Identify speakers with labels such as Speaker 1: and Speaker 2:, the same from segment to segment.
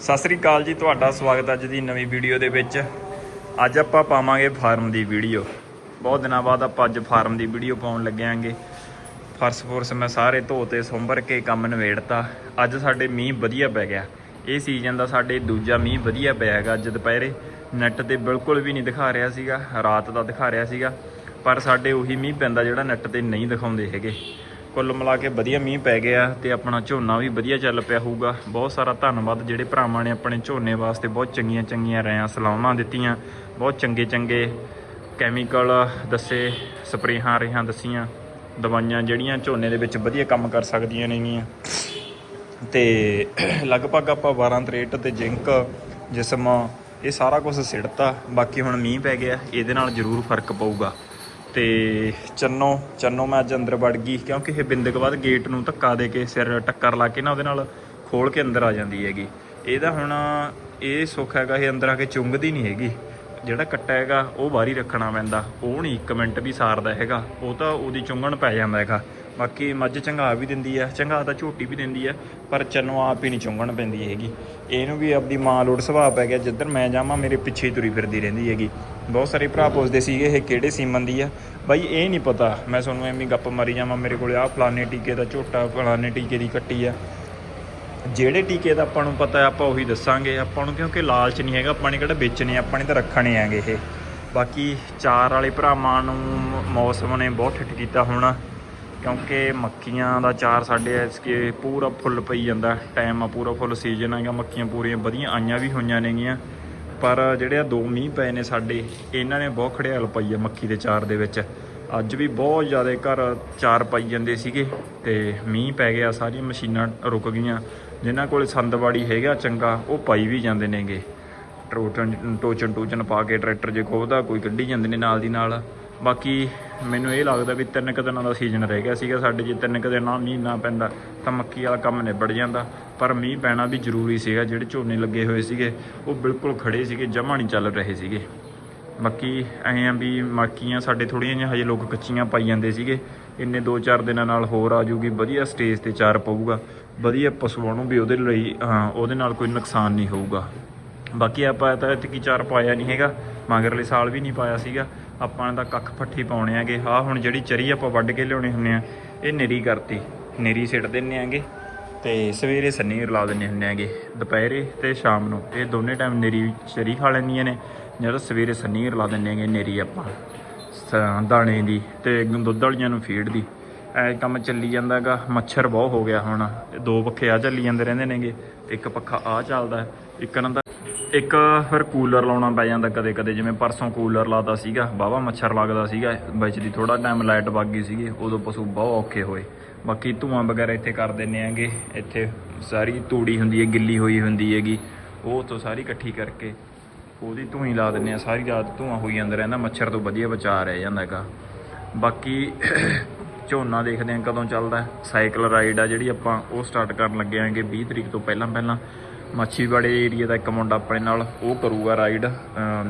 Speaker 1: ਸਤਿ ਸ੍ਰੀ ਅਕਾਲ ਜੀ, ਤੁਹਾਡਾ ਸਵਾਗਤ ਹੈ ਅੱਜ ਦੀ ਨਵੀਂ ਵੀਡੀਓ ਦੇ ਵਿੱਚ। ਅੱਜ ਆਪਾਂ ਪਾਵਾਂਗੇ ਫਾਰਮ ਦੀ ਵੀਡੀਓ। ਬਹੁਤ ਦਿਨਾਂ ਬਾਅਦ ਆਪਾਂ ਅੱਜ ਫਾਰਮ ਦੀ ਵੀਡੀਓ ਪਾਉਣ ਲੱਗਿਆਂਗੇ ਫਰਸ ਫੋਰਸ ਮੈਂ ਸਾਰੇ ਧੋਤੇ ਸੁੰਬਰ ਕੇ ਕੰਮ ਨਵੇੜਤਾ ਅੱਜ ਸਾਡੇ ਮੀਂਹ ਵਧੀਆ ਪੈ ਗਿਆ। ਇਹ ਸੀਜ਼ਨ ਦਾ ਸਾਡੇ ਦੂਜਾ ਮੀਂਹ ਵਧੀਆ ਪਿਆ ਹੈਗਾ ਅੱਜ ਦੁਪਹਿਰੇ। ਨੈੱਟ ਤੇ ਬਿਲਕੁਲ ਵੀ ਨਹੀਂ ਦਿਖਾ ਰਿਹਾ ਸੀਗਾ। ਰਾਤ ਦਾ ਦਿਖਾ ਰਿਹਾ ਸੀਗਾ। ਪਰ ਸਾਡੇ ਉਹੀ ਮੀਂਹ ਪੈਂਦਾ ਜਿਹੜਾ ਨੈੱਟ ਤੇ ਨਹੀਂ ਦਿਖਾਉਂਦੇ ਹੈਗੇ। ਕੁੱਲ ਮਿਲਾ ਕੇ ਵਧੀਆ ਮੀਂਹ ਪੈ ਗਿਆ ਤੇ ਆਪਣਾ ਝੋਨਾ ਵੀ ਵਧੀਆ ਚੱਲ ਪਿਆ ਹੋਊਗਾ। ਬਹੁਤ ਸਾਰਾ ਧੰਨਵਾਦ ਜਿਹੜੇ ਭਰਾਵਾਂ ਨੇ ਆਪਣੇ ਝੋਨੇ ਵਾਸਤੇ ਬਹੁਤ ਚੰਗੀਆਂ ਚੰਗੀਆਂ ਰਿਆਂ ਸਲਾਹਾਂ ਦਿੱਤੀਆਂ। ਬਹੁਤ ਚੰਗੇ ਚੰਗੇ ਕੈਮੀਕਲ ਦੱਸੇ, ਸਪਰੇਹਾਂ ਰੇਹਾਂ ਦੱਸੀਆਂ, ਦਵਾਈਆਂ ਜਿਹੜੀਆਂ ਝੋਨੇ ਦੇ ਵਿੱਚ ਵਧੀਆ ਕੰਮ ਕਰ ਸਕਦੀਆਂ ਨੇਗੀਆਂ। ਤੇ ਲਗਭਗ ਆਪਾਂ 12 ਤਰੇਟ ਤੇ ਜਿੰਕ, ਜਿਸਮ, ਇਹ ਸਾਰਾ ਕੁਝ ਸਿੜਤਾ, ਬਾਕੀ ਹੁਣ ਮੀਂਹ ਪੈ ਗਿਆ, ਇਹਦੇ ਨਾਲ ਜ਼ਰੂਰ ਫ਼ਰਕ ਪਊਗਾ। ਤੇ ਚੰਨੋ ਚੰਨੋ ਮੈਂ ਅੱਜ ਅੰਦਰ ਵੜ ਗਈ, ਕਿਉਂਕਿ ਇਹ ਬਿੰਦਕ ਬਾਅਦ ਗੇਟ ਨੂੰ ਧੱਕਾ ਦੇ ਕੇ ਸਿਰ ਟੱਕਰ ਲਾ ਕੇ ਨਾ ਉਹਦੇ ਨਾਲ ਖੋਲ ਕੇ ਅੰਦਰ ਆ ਜਾਂਦੀ ਹੈਗੀ। ਇਹਦਾ ਹੁਣ ਇਹ ਸੁੱਖ ਹੈਗਾ, ਇਹ ਅੰਦਰ ਆ ਕੇ ਚੁੰਗਦੀ ਨਹੀਂ ਹੈਗੀ। ਜਿਹੜਾ ਕੱਟਾ ਹੈਗਾ, ਉਹ ਬਾਹਰੀ ਰੱਖਣਾ ਪੈਂਦਾ। ਉਹ ਨਹੀਂ, ਇੱਕ ਮਿੰਟ ਵੀ ਸਾਰਦਾ ਹੈਗਾ। ਉਹ ਤਾਂ ਉਹਦੀ ਚੁੰਗਣ ਪੈ ਜਾਂਦਾ ਹੈਗਾ। ਬਾਕੀ ਮੱਝ ਚੰਗਾ ਵੀ ਦਿੰਦੀ ਹੈ, ਚੰਗਾ ਤਾਂ ਝੋਟੀ ਵੀ ਦਿੰਦੀ ਹੈ, ਪਰ ਚੰਨੋ ਆਪ ਹੀ ਨਹੀਂ ਚੁੰਗਣ ਪੈਂਦੀ ਹੈਗੀ। ਇਹਨੂੰ ਵੀ ਆਪਦੀ ਮਾਂ ਲੋੜ ਸੁਭਾਅ ਪੈ ਗਿਆ, ਜਿੱਧਰ ਮੈਂ ਜਾਵਾਂ ਮੇਰੇ ਪਿੱਛੇ ਹੀ ਤੁਰੀ ਫਿਰਦੀ ਰਹਿੰਦੀ ਹੈਗੀ। ਬਹੁਤ ਸਾਰੇ ਭਰਾ ਪੁੱਛਦੇ ਸੀਗੇ, ਇਹ ਕਿਹੜੇ ਸੀਮਨ ਦੀ ਆ? ਬਾਈ, ਇਹ ਨਹੀਂ ਪਤਾ। ਮੈਂ ਤੁਹਾਨੂੰ ਐਵੇਂ ਗੱਪ ਮਾਰੀ ਜਾਵਾਂ, ਮੇਰੇ ਕੋਲੇ ਆਹ ਫਲਾਣੇ ਟੀਕੇ ਦਾ ਝੋਟਾ, ਫਲਾਣੇ ਟੀਕੇ ਦੀ ਕੱਟੀ ਆ। ਜਿਹੜੇ ਟੀਕੇ ਦਾ ਆਪਾਂ ਨੂੰ ਪਤਾ ਆਪਾਂ ਉਹੀ ਦੱਸਾਂਗੇ। ਆਪਾਂ ਨੂੰ ਕਿਉਂਕਿ ਲਾਲਚ ਨਹੀਂ ਹੈਗਾ, ਆਪਾਂ ਨੇ ਕਿਹੜਾ ਵੇਚਣੇ ਆਪਾਂ ਨੇ ਤਾਂ ਰੱਖਣੇ ਆਂਗੇ ਇਹ। ਬਾਕੀ ਚਾਰ ਵਾਲੇ ਭਰਾਵਾਂ ਨੂੰ ਮੌਸਮ ਨੇ ਬਹੁਤ ਠਿੱਠ ਕੀਤਾ ਹੋਣਾ। ਕਿਉਂਕਿ ਮੱਕੀਆਂ ਦਾ ਚਾਰ ਸਾਡੇ ਐਸਕੇ ਪੂਰਾ ਫੁੱਲ ਪਈ ਜਾਂਦਾ ਟਾਈਮ ਆ ਪੂਰਾ ਫੁੱਲ ਸੀਜ਼ਨ ਹੈਗਾ, ਮੱਕੀਆਂ ਪੂਰੀਆਂ ਵਧੀਆ ਆਈਆਂ ਵੀ ਹੋਈਆਂ ਨੇਗੀਆਂ। ਪਰ ਜਿਹੜੇ ਆ ਦੋ ਮੀਂਹ ਪਏ ਨੇ ਸਾਡੇ, ਇਹਨਾਂ ਨੇ ਬਹੁਤ ਖੜਿਆਲ ਪਾਈ ਆ ਮੱਕੀ ਦੇ ਚਾਰ ਦੇ ਵਿੱਚ। ਅੱਜ ਵੀ ਬਹੁਤ ਜ਼ਿਆਦਾ ਘਰ ਚਾਰ ਪਾਈ ਜਾਂਦੇ ਸੀਗੇ ਤੇ ਮੀਂਹ ਪੈ ਗਿਆ, ਸਾਰੀਆਂ ਮਸ਼ੀਨਾਂ ਰੁਕ ਗਈਆਂ। ਜਿਨ੍ਹਾਂ ਕੋਲ ਸੰਦਵਾੜੀ ਹੈਗਾ ਚੰਗਾ, ਉਹ ਪਾਈ ਵੀ ਜਾਂਦੇ ਨੇਗੇ। ਟੋਚਨ ਟੋਚਨ ਟੋਚਨ ਪਾ ਕੇ ਟਰੈਕਟਰ ਜੇ ਖੋਦਾ ਕੋਈ ਕੱਢੀ ਜਾਂਦੇ ਨੇ ਨਾਲ ਦੀ ਨਾਲ। ਬਾਕੀ ਮੈਨੂੰ ਇਹ ਲੱਗਦਾ ਵੀ ਤਿੰਨ ਕੁ ਦਿਨਾਂ ਦਾ ਸੀਜ਼ਨ ਰਹਿ ਗਿਆ ਸੀਗਾ ਸਾਡੇ ਜੇ, ਤਿੰਨ ਕੁ ਦਿਨਾਂ ਮੀਂਹ ਨਾ ਪੈਂਦਾ ਤਾਂ ਮੱਕੀ ਵਾਲਾ ਕੰਮ ਨਿਬੜ ਜਾਂਦਾ। ਪਰ ਮੀਂਹ ਪੈਣਾ ਵੀ ਜ਼ਰੂਰੀ ਸੀਗਾ, ਜਿਹੜੇ ਝੋਨੇ ਲੱਗੇ ਹੋਏ ਸੀਗੇ, ਉਹ ਬਿਲਕੁਲ ਖੜੇ ਸੀਗੇ, ਜਮਾ ਨਹੀਂ ਚੱਲ ਰਹੇ ਸੀਗੇ। ਬਾਕੀ ਐਂ ਆ ਵੀ ਮੱਕੀਆਂ ਸਾਡੇ ਥੋੜੀਆਂ ਜਿਹੀਆਂ ਹਜੇ ਲੋਕ ਕੱਚੀਆਂ ਪਾਈ ਜਾਂਦੇ ਸੀਗੇ। ਇੰਨੇ 2-4 ਦਿਨਾਂ ਨਾਲ ਹੋਰ ਆ ਜੂਗੀ ਵਧੀਆ ਸਟੇਜ ਤੇ ਚਾਰ ਪਊਗਾ। ਵਧੀਆ ਪਸ਼ੂਆਂ ਨੂੰ ਵੀ ਉਹਦੇ ਲਈ ਉਹਦੇ ਨਾਲ ਕੋਈ ਨੁਕਸਾਨ ਨਹੀਂ ਹੋਊਗਾ। ਬਾਕੀ ਆਪਾਂ ਤਾਂ ਇੱਥੇ ਕੀ ਚਾਰ ਪਾਇਆ ਨਹੀਂ ਹੈਗਾ, ਮਗਰਲੇ ਸਾਲ ਵੀ ਨਹੀਂ ਪਾਇਆ ਸੀਗਾ। ਆਪਾਂ ਨੇ ਕੱਖ ਫੱਠੀ ਪਾਉਣੇ ਆਗੇ। ਆਹ ਹੁਣ ਜਿਹੜੀ ਚਰੀ ਆਪਾਂ ਵੱਢ ਕੇ ਲਿਆਉਣੇ ਹੁੰਨੇ ਆ, ਇਹ ਨਿਰੀ ਕਰਤੀ। ਨਿਰੀ ਸਿੱਟ ਦਿੰਨੇ ਆਗੇ ਤੇ ਸਵੇਰੇ ਸੰਨੀ ਲਾ ਦਿੰਨੇ ਹੁੰਨੇ ਆਗੇ, ਦੁਪਹਿਰੇ ਤੇ ਸ਼ਾਮ ਨੂੰ। ਇਹ ਦੋਨੇ ਟਾਈਮ ਨਿਰੀ ਚਰੀ ਖਾ ਲੈਂਦੀਆਂ ਨੇ, ਜਦੋਂ ਸਵੇਰੇ ਸੰਨੀ ਲਾ ਦਿੰਨੇ ਆਗੇ ਨੇਰੀ ਆਪਾਂ। ਸ- ਦਾਣੇ ਦੀ ਤੇ ਦੁੱਧ ਵਾਲੀਆਂ ਨੂੰ ਫੀਡ ਦੀ। ਐ ਕੰਮ ਚੱਲੀ ਜਾਂਦਾਗਾ, ਮੱਛਰ ਬਹੁਤ ਹੋ ਗਿਆ ਹੁਣ। ਦੋ ਪੱਖੇ ਆ ਚੱਲੀ ਜਾਂਦੇ ਰਹਿੰਦੇ ਨੇਗੇ, ਇੱਕ ਪੱਖਾ ਆ ਚੱਲਦਾ, ਇੱਕ ਇਹਨਾਂ ਦਾ ਇੱਕ ਫਿਰ ਕੂਲਰ ਲਾਉਣਾ ਪੈ ਜਾਂਦਾ ਕਦੇ ਕਦੇ, ਜਿਵੇਂ ਪਰਸੋਂ ਕੂਲਰ ਲਾਤਾ ਸੀਗਾ ਬਾਵਾ ਮੱਛਰ ਲੱਗਦਾ ਸੀਗਾ, ਵਿੱਚ ਦੀ ਥੋੜਾ ਟਾਈਮ ਲਾਈਟ ਵੱਗ ਗਈ ਸੀਗੀ, ਉਦੋਂ ਪਸ਼ੂ ਬਹੁਤ ਔਖੇ ਹੋਏ। ਬਾਕੀ ਧੂਆਂ ਵਗੈਰਾ ਇੱਥੇ ਕਰ ਦਿੰਨੇ ਆਂਗੇ ਇੱਥੇ ਸਾਰੀ ਤੂੜੀ ਹੁੰਦੀ ਹੈ, ਗਿੱਲੀ ਹੋਈ ਹੁੰਦੀ ਹੈਗੀ, ਉਹ ਤੋਂ ਸਾਰੀ ਇਕੱਠੀ ਕਰਕੇ ਉਹਦੀ ਧੂਈ ਲਾ ਦਿੰਨੇ ਆ ਸਾਰੀ ਰਾਤ ਧੂਆਂ ਹੋਈ ਜਾਂਦਾ ਰਹਿੰਦਾ, ਮੱਛਰ ਤੋਂ ਵਧੀਆ ਬਚਾ ਰਹਿ ਜਾਂਦਾ ਹੈਗਾ। ਬਾਕੀ ਝੋਨਾ ਦੇਖਦੇ ਆ ਕਦੋਂ ਚੱਲਦਾ, ਸਾਈਕਲ ਰਾਈਡ ਆ ਜਿਹੜੀ ਆਪਾਂ ਉਹ ਸਟਾਰਟ ਕਰਨ ਲੱਗੇ ਆਂਗੇ 20 ਤਰੀਕ ਤੋਂ ਪਹਿਲਾਂ ਪਹਿਲਾਂ ਮਾਛੀਵਾੜੇ ਏਰੀਆ ਦਾ ਇੱਕ ਮੁੰਡਾ ਆਪਣੇ ਨਾਲ, ਉਹ ਕਰੂਗਾ ਰਾਈਡ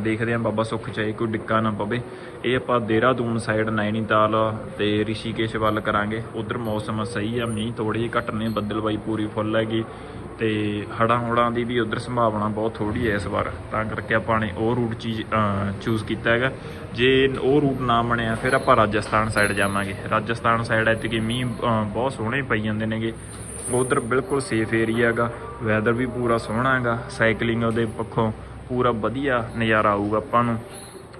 Speaker 1: ਦੇਖਦੇ ਆਂ ਬਾਬਾ ਸੁੱਖ ਚਾਹੇ ਕੋਈ ਡਿੱਕਾ ਨਾ ਪਵੇ। ਇਹ ਆਪਾਂ ਦੇਹਰਾਦੂਨ ਸਾਈਡ ਨੈਣੀਤਾਲ ਤੇ ਰਿਸ਼ੀਕੇਸ਼ ਵੱਲ ਕਰਾਂਗੇ। ਉਧਰ ਮੌਸਮ ਸਹੀ ਆ, ਮੀਂਹ ਥੋੜੀ ਘੱਟ ਨੇ ਬੱਦਲਬਾਈ ਪੂਰੀ ਫੁੱਲ ਹੈਗੀ। ਤੇ ਹੜਾਂ ਹੁੜਾਂ ਦੀ ਵੀ ਉਧਰ ਸੰਭਾਵਨਾ ਬਹੁਤ ਥੋੜੀ ਹੈ ਇਸ ਵਾਰ। ਤਾਂ ਕਰਕੇ ਆਪਾਂ ਨੇ ਉਹ ਰੂਟ ਚੀਜ਼ ਚੂਜ਼ ਕੀਤਾ ਹੈਗਾ। ਜੇ ਉਹ ਰੂਟ ਨਾ ਬਣਿਆ, ਫਿਰ ਆਪਾਂ ਰਾਜਸਥਾਨ ਸਾਈਡ ਜਾਵਾਂਗੇ। ਰਾਜਸਥਾਨ ਸਾਈਡ ਐਤਕੀ ਮੀਂਹ ਬਹੁਤ ਸੋਹਣੇ ਪਈ ਜਾਂਦੇ ਨੇਗੇ। ਉਧਰ ਬਿਲਕੁਲ ਸੇਫ ਏਰੀਆ ਹੈਗਾ ਵੈਦਰ ਵੀ ਪੂਰਾ ਸੋਹਣਾ ਹੈਗਾ ਸਾਈਕਲਿੰਗ ਉਹਦੇ ਪੱਖੋਂ ਪੂਰਾ ਵਧੀਆ ਨਜ਼ਾਰਾ ਆਊਗਾ ਆਪਾਂ ਨੂੰ।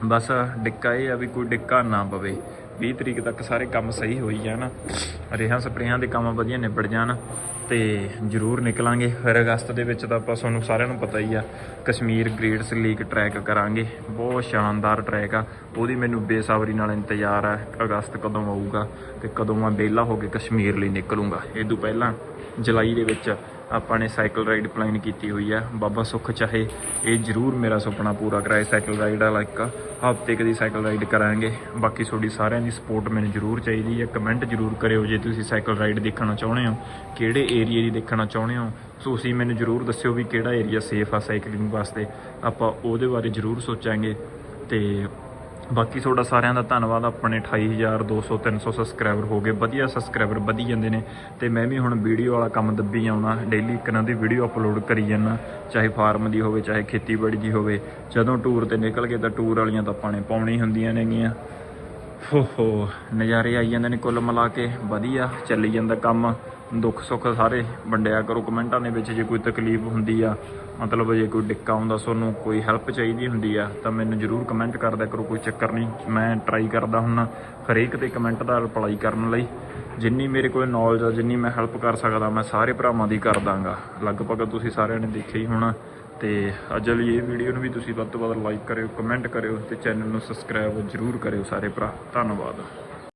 Speaker 1: ਬਸ ਡਿੱਕਾ ਇਹ ਆ ਵੀ ਕੋਈ ਡਿੱਕਾ ਨਾ ਪਵੇ। 20 ਤਰੀਕ ਤੱਕ ਸਾਰੇ ਕੰਮ ਸਹੀ ਹੋਈ ਜਾਣ, ਰੇਹਾਂ ਸਪਰੇਹਾਂ ਦੇ ਕੰਮ ਵਧੀਆ ਨਿਬੜ ਜਾਣ ਤੇ ਜ਼ਰੂਰ ਨਿਕਲਾਂਗੇ। ਫਿਰ ਅਗਸਤ ਦੇ ਵਿੱਚ ਤਾਂ ਆਪਾਂ ਤੁਹਾਨੂੰ ਸਾਰਿਆਂ ਨੂੰ ਪਤਾ ਹੀ ਆ, ਕਸ਼ਮੀਰ ਗ੍ਰੇਟਸ ਲੀਗ ਟਰੈਕ ਕਰਾਂਗੇ। ਬਹੁਤ ਸ਼ਾਨਦਾਰ ਟਰੈਕ ਆ। ਉਹਦੀ ਮੈਨੂੰ ਬੇਸਬਰੀ ਨਾਲ ਇੰਤਜ਼ਾਰ ਆ, ਅਗਸਤ ਕਦੋਂ ਆਊਗਾ ਤੇ ਕਦੋਂ ਮੈਂ ਵਿਹਲਾ ਹੋ ਕੇ ਕਸ਼ਮੀਰ ਲਈ ਨਿਕਲੂੰਗਾ। ਇਹ ਤੋਂ ਪਹਿਲਾਂ ਜੁਲਾਈ ਦੇ ਵਿੱਚ ਆਪਾਂ ਨੇ ਸਾਈਕਲ ਰਾਈਡ ਪਲਾਨ ਕੀਤੀ ਹੋਈ ਆ। ਬਾਬਾ ਸੁੱਖ ਚਾਹੇ ਇਹ ਜ਼ਰੂਰ ਮੇਰਾ ਸੁਪਨਾ ਪੂਰਾ ਕਰਾਏ ਸਾਈਕਲ ਰਾਈਡ ਵਾਲਾ ਇੱਕ। ਹਫ਼ਤੇ ਕਦੀ ਸਾਈਕਲ ਰਾਈਡ ਕਰਾਂਗੇ। ਬਾਕੀ ਤੁਹਾਡੀ ਸਾਰਿਆਂ ਦੀ ਸਪੋਰਟ ਮੈਨੂੰ ਜ਼ਰੂਰ ਚਾਹੀਦੀ ਹੈ ਕਮੈਂਟ ਜ਼ਰੂਰ ਕਰਿਓ ਜੇ ਤੁਸੀਂ ਸਾਈਕਲ ਰਾਈਡ ਦੇਖਣਾ ਚਾਹੁੰਦੇ ਹੋ। ਕਿਹੜੇ ਏਰੀਆ ਦੀ ਦੇਖਣਾ ਚਾਹੁੰਦੇ ਹੋ? ਤੁਸੀਂ ਮੈਨੂੰ ਜ਼ਰੂਰ ਦੱਸਿਓ ਵੀ ਕਿਹੜਾ ਏਰੀਆ ਸੇਫ ਆ ਸਾਈਕਲਿੰਗ ਵਾਸਤੇ। ਆਪਾਂ ਉਹਦੇ ਬਾਰੇ ਜ਼ਰੂਰ ਸੋਚਾਂਗੇ। ਤੇ ਬਾਕੀ ਤੁਹਾਡਾ ਸਾਰਿਆਂ ਦਾ ਧੰਨਵਾਦ, ਆਪਣੇ 28200 300 ਸਬਸਕ੍ਰਾਈਬਰ ਹੋ ਗਏ। ਵਧੀਆ ਸਬਸਕ੍ਰਾਈਬਰ ਵਧੀ ਜਾਂਦੇ ਨੇ ਤੇ ਮੈਂ ਵੀ ਹੁਣ ਵੀਡੀਓ ਵਾਲਾ ਕੰਮ ਦੱਬੀ ਆਉਣਾ ਡੇਲੀ ਇੱਕ ਨਾ ਦੀ ਵੀਡੀਓ ਅਪਲੋਡ ਕਰੀ ਜਾਂਦਾ ਚਾਹੇ ਫਾਰਮ ਦੀ ਹੋਵੇ, ਚਾਹੇ ਖੇਤੀਬਾੜੀ ਦੀ ਹੋਵੇ। ਜਦੋਂ ਟੂਰ ਤੇ ਨਿਕਲ ਗਏ ਤਾਂ ਟੂਰ ਵਾਲੀਆਂ ਤਾਂ ਆਪਾਂ ਨੇ ਪਾਉਣੀ ਹੁੰਦੀਆਂ ਨੇਗੀਆਂ। ਹੋ ਹੋ ਨਜ਼ਾਰੇ ਆਈ ਜਾਂਦੇ ਨੇ ਕੁੱਲ ਮਿਲਾ ਕੇ, ਵਧੀਆ ਚੱਲੀ ਜਾਂਦਾ ਕੰਮ, ਦੁੱਖ ਸੁੱਖ ਸਾਰੇ ਵੰਡਿਆ ਕਰੋ, ਕਮੈਂਟਾਂ ਦੇ ਵਿੱਚ ਜੇ ਕੋਈ ਤਕਲੀਫ ਹੁੰਦੀ ਆ, ਮਤਲਬ ਜੇ ਕੋਈ ਡਿੱਕਾ ਹੁੰਦਾ ਤੁਹਾਨੂੰ ਕੋਈ ਹੈਲਪ ਚਾਹੀਦੀ ਹੁੰਦੀ ਆ, ਤਾਂ ਮੈਨੂੰ ਜਰੂਰ ਕਮੈਂਟ ਕਰਦਾ ਕਰੋ, ਕੋਈ ਚੱਕਰ ਨਹੀਂ, ਮੈਂ ਟਰਾਈ ਕਰਦਾ ਹੁੰਨਾ ਹਰੇਕ ਦੇ ਕਮੈਂਟ ਦਾ ਰਿਪਲਾਈ ਕਰਨ ਲਈ, ਜਿੰਨੀ ਮੇਰੇ ਕੋਲ ਨੌਲੇਜ ਆ, ਜਿੰਨੀ ਮੈਂ ਹੈਲਪ ਕਰ ਸਕਦਾ, ਮੈਂ ਸਾਰੇ ਭਰਾਵਾਂ ਦੀ ਕਰ ਦਾਂਗਾ, ਲਗਭਗ ਤੁਸੀਂ ਸਾਰਿਆਂ ਨੇ ਦੇਖਿਆ ਹੀ ਹੋਣਾ ਤੇ ਅੱਜ ਵਾਲੀ ਇਹ ਵੀਡੀਓ ਨੂੰ ਵੀ ਤੁਸੀਂ ਵੱਧ ਤੋਂ ਵੱਧ ਲਾਈਕ ਕਰਿਓ ਕਮੈਂਟ ਕਰਿਓ ਤੇ ਚੈਨਲ ਨੂੰ ਸਬਸਕ੍ਰਾਈਬ ਜਰੂਰ ਕਰਿਓ ਸਾਰੇ ਭਰਾ। ਧੰਨਵਾਦ।